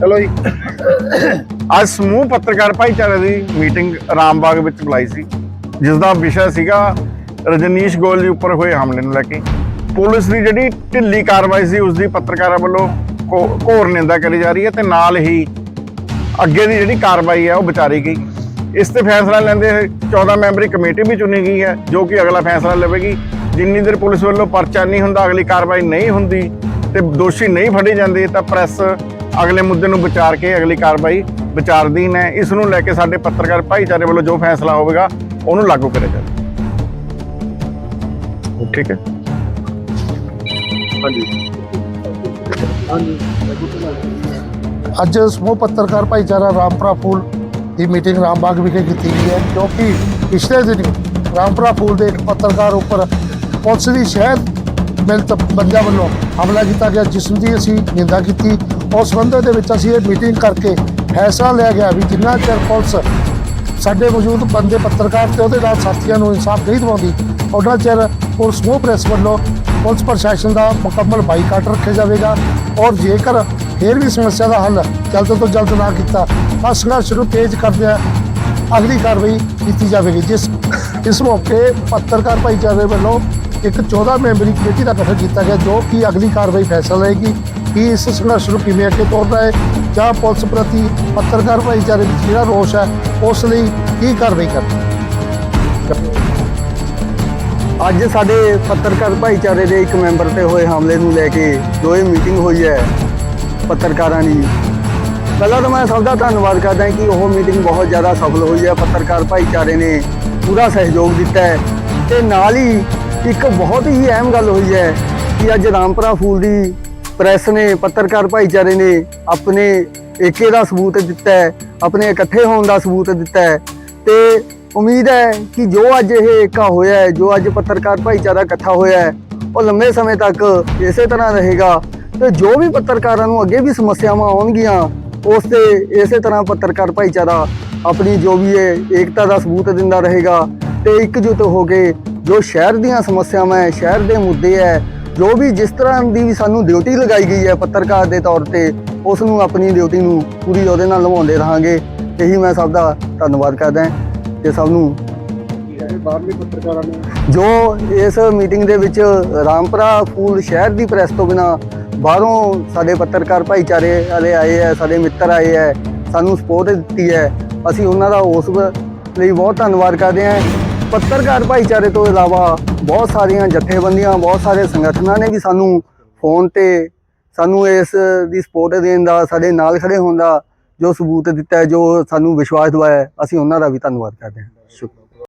ਚਲੋ ਜੀ। ਅੱਜ ਸਮੂਹ ਪੱਤਰਕਾਰ ਭਾਈਚਾਰੇ ਦੀ ਮੀਟਿੰਗ ਰਾਮਬਾਗ ਵਿੱਚ ਬੁਲਾਈ ਸੀ ਜਿਸ ਦਾ ਵਿਸ਼ਾ ਸੀਗਾ ਰਜਨੀਸ਼ ਗੋਲ ਦੇ ਉੱਪਰ ਹੋਏ ਹਮਲੇ ਨੂੰ ਲੈ ਕੇ। ਪੁਲਿਸ ਦੀ ਜਿਹੜੀ ਢਿੱਲੀ ਕਾਰਵਾਈ ਸੀ ਉਸ ਦੀ ਪੱਤਰਕਾਰਾਂ ਵੱਲੋਂ ਘੋ- ਘੋਰ ਨਿੰਦਾ ਕਰੀ ਜਾ ਰਹੀ ਹੈ ਤੇ ਨਾਲ ਹੀ ਅੱਗੇ ਦੀ ਜਿਹੜੀ ਕਾਰਵਾਈ ਹੈ, ਉਹ ਵਿਚਾਰੀ ਗਈ। ਇਸ ਤੇ ਫੈਸਲਾ ਲੈਂਦੇ ਹੋਏ 14 ਮੈਂਬਰੀ ਕਮੇਟੀ ਵੀ ਚੁਣੀ ਗਈ ਹੈ, ਜੋ ਕਿ ਅਗਲਾ ਫੈਸਲਾ ਲਵੇਗੀ। ਜਿੰਨੀ ਦੇਰ ਪੁਲਿਸ ਵੱਲੋਂ ਪਰਚਾ ਨਹੀਂ ਹੁੰਦਾ, ਅਗਲੀ ਕਾਰਵਾਈ ਨਹੀਂ ਹੁੰਦੀ ਤੇ ਦੋਸ਼ੀ ਨਹੀਂ ਫੜੇ ਜਾਂਦੇ, ਤਾਂ ਪ੍ਰੈਸ ਅਗਲੇ ਮੁੱਦੇ ਨੂੰ ਵਿਚਾਰ ਕੇ ਅਗਲੀ ਕਾਰਵਾਈ ਵਿਚਾਰਦੀਨ ਹੈ। ਇਸ ਨੂੰ ਲੈ ਕੇ ਸਾਡੇ ਪੱਤਰਕਾਰ ਭਾਈਚਾਰੇ ਵੱਲੋਂ ਜੋ ਫੈਸਲਾ ਹੋਵੇਗਾ ਉਹਨੂੰ ਲਾਗੂ ਕਰਿਆ ਜਾਵੇ। ਠੀਕ ਹੈ? ਅੱਜ ਸਮੂਹ ਪੱਤਰਕਾਰ ਭਾਈਚਾਰਾ ਰਾਮਪੁਰਾ ਫੂਲ ਦੀ ਮੀਟਿੰਗ ਰਾਮਬਾਗ ਵਿਖੇ ਕੀਤੀ ਗਈ ਹੈ ਕਿਉਂਕਿ ਪਿਛਲੇ ਦਿਨ ਰਾਮਪੁਰਾ ਫੂਲ ਦੇ ਇੱਕ ਪੱਤਰਕਾਰ ਉੱਪਰ ਪੁਲਿਸ ਦੀ ਸ਼ਹਿਰ ਮਿਲਤ ਬੰਦਿਆਂ ਵੱਲੋਂ ਹਮਲਾ ਕੀਤਾ ਗਿਆ ਜਿਸ ਦੀ ਅਸੀਂ ਨਿੰਦਾ ਕੀਤੀ। ਉਸ ਸੰਬੰਧ ਦੇ ਵਿੱਚ ਅਸੀਂ ਇਹ ਮੀਟਿੰਗ ਕਰਕੇ ਫੈਸਲਾ ਲਿਆ ਗਿਆ ਵੀ ਜਿੰਨਾ ਚਿਰ ਪੁਲਿਸ ਸਾਡੇ ਮੌਜੂਦ ਬੰਦੇ ਪੱਤਰਕਾਰ ਤੇ ਉਹਦੇ ਨਾਲ ਸਾਥੀਆਂ ਨੂੰ ਇਨਸਾਫ ਨਹੀਂ ਦਿਵਾਉਂਦੀ, ਉਹਨਾਂ ਚਿਰ ਪੁਲਿਸ ਨੂੰ ਪ੍ਰੈਸ ਵੱਲੋਂ ਪੁਲਿਸ ਪ੍ਰਸ਼ਾਸਨ ਦਾ ਮੁਕੰਮਲ ਬਾਈਕਾਟ ਰੱਖਿਆ ਜਾਵੇਗਾ ਔਰ ਜੇਕਰ ਫਿਰ ਵੀ ਸਮੱਸਿਆ ਦਾ ਹੱਲ ਜਲਦ ਤੋਂ ਜਲਦ ਨਾ ਕੀਤਾ, ਤਾਂ ਸੰਘਰਸ਼ ਨੂੰ ਤੇਜ਼ ਕਰਦਿਆਂ ਅਗਲੀ ਕਾਰਵਾਈ ਕੀਤੀ ਜਾਵੇਗੀ, ਜਿਸ, ਇਸ ਮੌਕੇ ਪੱਤਰਕਾਰ ਭਾਈਚਾਰੇ ਵੱਲੋਂ ਇੱਕ 14 ਮੈਂਬਰੀ ਕਮੇਟੀ ਦਾ ਗਠਨ ਕੀਤਾ ਗਿਆ, ਜੋ ਕਿ ਅਗਲੀ ਕਾਰਵਾਈ ਫੈਸਲਾ ਲਏਗੀ। ਕਿ ਇਸ ਸੰਘਰਸ਼ ਨੂੰ ਕਿਵੇਂ ਅੱਗੇ ਤੋਰਨਾ ਹੈ ਜਾਂ ਪੁਲਿਸ ਪ੍ਰਤੀ ਪੱਤਰਕਾਰ ਭਾਈਚਾਰੇ ਵਿੱਚ ਜਿਹੜਾ ਰੋਸ਼ ਹੈ, ਉਸ ਲਈ ਕੀ ਕਾਰਵਾਈ ਕਰਨੀ ਅੱਜ ਸਾਡੇ ਪੱਤਰਕਾਰ ਭਾਈਚਾਰੇ ਦੇ ਇੱਕ ਮੈਂਬਰ ਤੇ ਹੋਏ ਹਮਲੇ ਨੂੰ ਲੈ ਕੇ ਜੋ ਇਹ ਮੀਟਿੰਗ ਹੋਈ ਹੈ ਪੱਤਰਕਾਰਾਂ ਦੀ। ਪਹਿਲਾਂ ਤਾਂ ਮੈਂ ਸਭ ਦਾ ਧੰਨਵਾਦ ਕਰਦਾ ਕਿ ਉਹ ਮੀਟਿੰਗ ਬਹੁਤ ਜ਼ਿਆਦਾ ਸਫਲ ਹੋਈ ਹੈ। ਪੱਤਰਕਾਰ ਭਾਈਚਾਰੇ ਨੇ ਪੂਰਾ ਸਹਿਯੋਗ ਦਿੱਤਾ ਹੈ ਤੇ ਨਾਲ ਹੀ ਇੱਕ ਬਹੁਤ ਹੀ ਅਹਿਮ ਗੱਲ ਹੋਈ ਹੈ ਕਿ ਅੱਜ ਰਾਮਪੁਰਾ ਫੂਲ ਦੀ ਪ੍ਰੈਸ ਨੇ, ਪੱਤਰਕਾਰ ਭਾਈਚਾਰੇ ਨੇ ਆਪਣੇ ਏਕੇ ਦਾ ਸਬੂਤ ਦਿੱਤਾ ਹੈ, ਆਪਣੇ ਇਕੱਠੇ ਹੋਣ ਦਾ ਸਬੂਤ ਦਿੱਤਾ ਹੈ ਤੇ ਉਮੀਦ ਹੈ ਕਿ ਜੋ ਅੱਜ ਇਹ ਏਕਾ ਹੋਇਆ ਹੈ, ਜੋ ਅੱਜ ਪੱਤਰਕਾਰ ਭਾਈਚਾਰਾ ਇਕੱਠਾ ਹੋਇਆ ਹੈ, ਉਹ ਲੰਬੇ ਸਮੇਂ ਤੱਕ ਇਸੇ ਤਰ੍ਹਾਂ ਰਹੇਗਾ ਤੇ ਜੋ ਵੀ ਪੱਤਰਕਾਰਾਂ ਨੂੰ ਅੱਗੇ ਵੀ ਸਮੱਸਿਆਵਾਂ ਆਉਣਗੀਆਂ, ਉਸ ਤੇ ਇਸੇ ਤਰ੍ਹਾਂ ਪੱਤਰਕਾਰ ਭਾਈਚਾਰਾ ਆਪਣੀ ਜੋ ਵੀ ਹੈ ਏਕਤਾ ਦਾ ਸਬੂਤ ਦਿੰਦਾ ਰਹੇਗਾ ਤੇ ਇਕਜੁੱਟ ਹੋ ਕੇ ਜੋ ਸ਼ਹਿਰ ਦੀਆਂ ਸਮੱਸਿਆਵਾਂ ਹੈ, ਸ਼ਹਿਰ ਦੇ ਮੁੱਦੇ ਹੈ ਜੋ ਵੀ ਜਿਸ ਤਰ੍ਹਾਂ ਦੀ ਵੀ ਸਾਨੂੰ ਡਿਊਟੀ ਲਗਾਈ ਗਈ ਹੈ ਪੱਤਰਕਾਰ ਦੇ ਤੌਰ ਤੇ, ਉਸ ਨੂੰ ਆਪਣੀ ਡਿਊਟੀ ਨੂੰ ਪੂਰੀ ਉਹਦੇ ਨਾਲ ਨਿਭਾਉਂਦੇ ਰਹਾਂਗੇ। ਇਹੀ ਮੈਂ ਸਭ ਦਾ ਧੰਨਵਾਦ ਕਰਦਾ ਹਾਂ ਤੇ ਸਭ ਨੂੰ ਬਾਹਰਲੇ ਪੱਤਰਕਾਰਾਂ ਨੂੰ ਜੋ ਇਸ ਮੀਟਿੰਗ ਦੇ ਵਿੱਚ ਰਾਮਪੁਰਾ ਫੂਲ ਸ਼ਹਿਰ ਦੀ ਪ੍ਰੈਸ ਤੋਂ ਬਿਨਾ ਬਾਹਰੋਂ ਸਾਡੇ ਪੱਤਰਕਾਰ ਭਾਈਚਾਰੇ ਵਾਲੇ ਆਏ ਹੈ, ਸਾਡੇ ਮਿੱਤਰ ਆਏ ਹੈ, ਸਾਨੂੰ ਸਪੋਰਟ ਦਿੱਤੀ ਹੈ, ਅਸੀਂ ਉਹਨਾਂ ਦਾ ਉਸ ਲਈ ਬਹੁਤ ਧੰਨਵਾਦ ਕਰਦੇ ਹਾਂ। ਪੱਤਰਕਾਰ ਭਾਈਚਾਰੇ ਤੋਂ ਇਲਾਵਾ ਬਹੁਤ ਸਾਰੀਆਂ ਜਥੇਬੰਦੀਆਂ, ਬਹੁਤ ਸਾਰੇ ਸੰਗਠਨਾਂ ਨੇ ਵੀ ਸਾਨੂੰ ਫੋਨ ਤੇ ਸਾਨੂੰ ਇਸ ਦੀ ਸਪੋਰਟ ਦੇਣ ਦਾ, ਸਾਡੇ ਨਾਲ ਖੜੇ ਹੋਣ ਦਾ ਜੋ ਸਬੂਤ ਦਿੱਤਾ ਹੈ, ਜੋ ਸਾਨੂੰ ਵਿਸ਼ਵਾਸ ਦਿਵਾਇਆ ਅਸੀਂ ਉਹਨਾਂ ਦਾ ਵੀ ਧੰਨਵਾਦ ਕਰਦੇ ਹਾਂ। ਸ਼ੁਕਰੀਆ